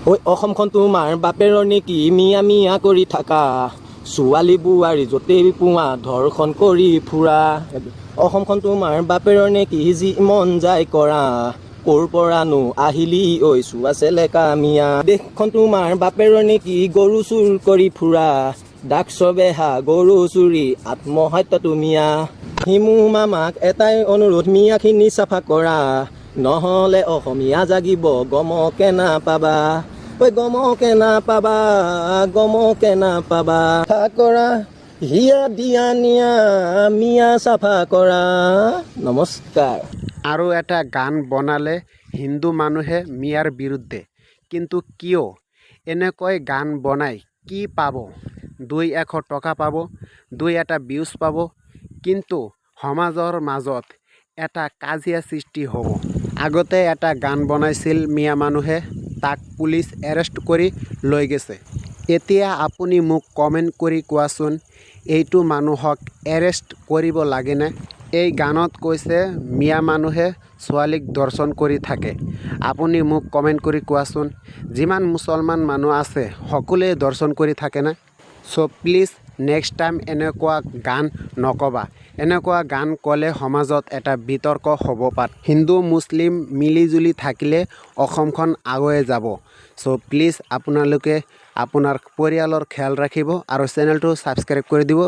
ঐ অসমখন তোমাৰ বাপেৰৰ নেকি মিয়া মিয়া কৰি থাকা। ছোৱালী বোৱাৰী য'তেই পোৱা ধৰ্ষণ কৰি ফুৰা। অসমখন তোমাৰ বাপেৰৰ নেকি যি মন যায় কৰা। ক'ৰ পৰানো আহিলি ঐ চোৱা চেলেকা মিয়া। দেশখন তোমাৰ বাপেৰৰ নেকি গৰু চুৰ কৰি ফুৰা। ডাকছ বেহা গৰু চুৰি আত্মহত্যা তুমিয়া হিমু মামাক এটাই অনুৰোধ মিয়াখিনি চাফা কৰা। নহ'লে অসমীয়া জাগিব গমকে নাপাবা ঐ গমকে নাপাবা গমকে নাপাবা চাফা কৰা, হিয়া দিয়া নিয়া, মিয়া চাফা কৰা। নমস্কাৰ। আৰু এটা গান বনালে হিন্দু মানুহে মিয়াৰ বিৰুদ্ধে। কিন্তু কিয়? এনেকৈ গান বনাই কি পাব? দুই এশ টকা পাব, দুই এটা ভিউজ পাব। কিন্তু সমাজৰ মাজত এটা কাজিয়া সৃষ্টি হ'ব। আগতে এটা গান বনাইছিল মিয়া মানুহে, তাক পুলিচ এৰেষ্ট কৰি লৈ গৈছে। এতিয়া আপুনি মোক কমেণ্ট কৰি কোৱাচোন, এইটো মানুহক এৰেষ্ট কৰিব লাগেনে এই গানত কৈছে, মিয়া মানুহে ছোৱালীক দৰ্শন কৰি থাকে। আপুনি মোক কমেণ্ট কৰি কোৱাচোন, যিমান মুছলমান মানুহ আছে, সকলোৱে দৰ্শন কৰি থাকেনে চ' প্লিজ নেক্সট টাইম এনেকুৱা গান নক'বা। এনেকুৱা গান ক'লে সমাজত এটা বিতৰ্ক হ'ব পাৰে। হিন্দু, মুছলিম মিলি জুলি থাকিলে অসমখন আগুৱাই যাব। চ' প্লিজ আপোনালোকে আপোনাৰ পৰিয়ালৰ খেয়াল ৰাখিব আৰু চেনেলটো ছাবস্ক্ৰাইব কৰি দিব।